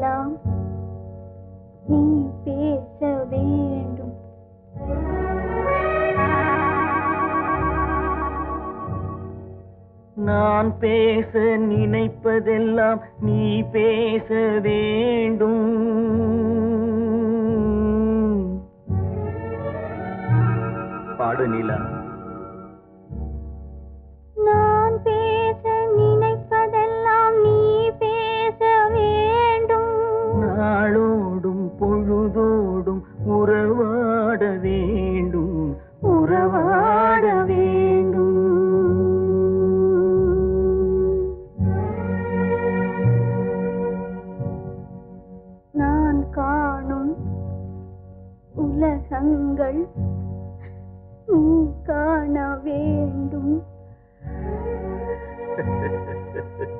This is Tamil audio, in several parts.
எல்லாம் நீ பேச வேண்டும். நான் பேச நினைப்பதெல்லாம் நீ பேச வேண்டும். பாடு வேண்டும் உறவாட வேண்டும். நான் காணும் உலகங்கள் நீ காண வேண்டும்.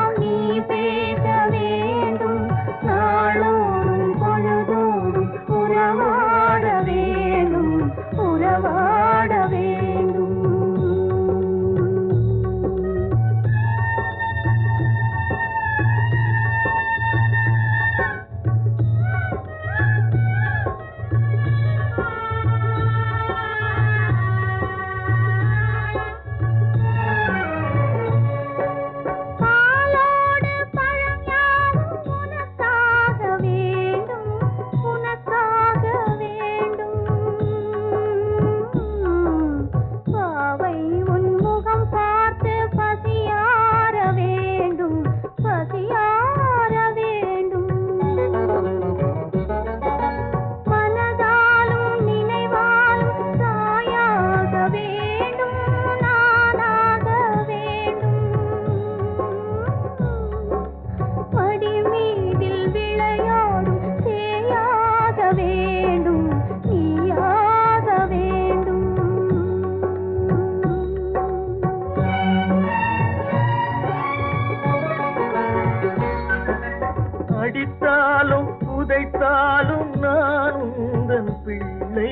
உதைத்தாலும் நான் உந்தன் பிள்ளை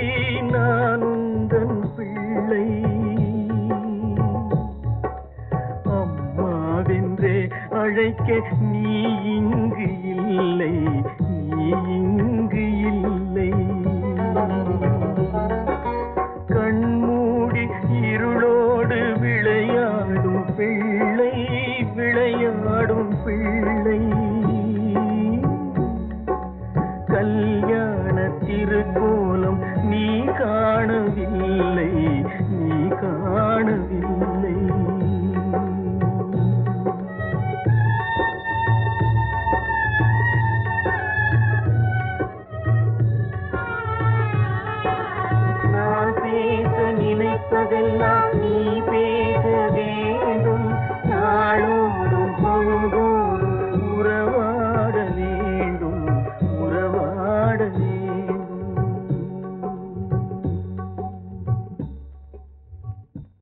நான் உந்தன் பிள்ளை. அம்மாவென்றே அழைக்க நீ இங்கு இல்லை நீ இங்கு இல்லை. கண்மூடி இருளோடு விளையாடும் பெண் கல்யாண திருக்கோலம் நீ காணவில்லை.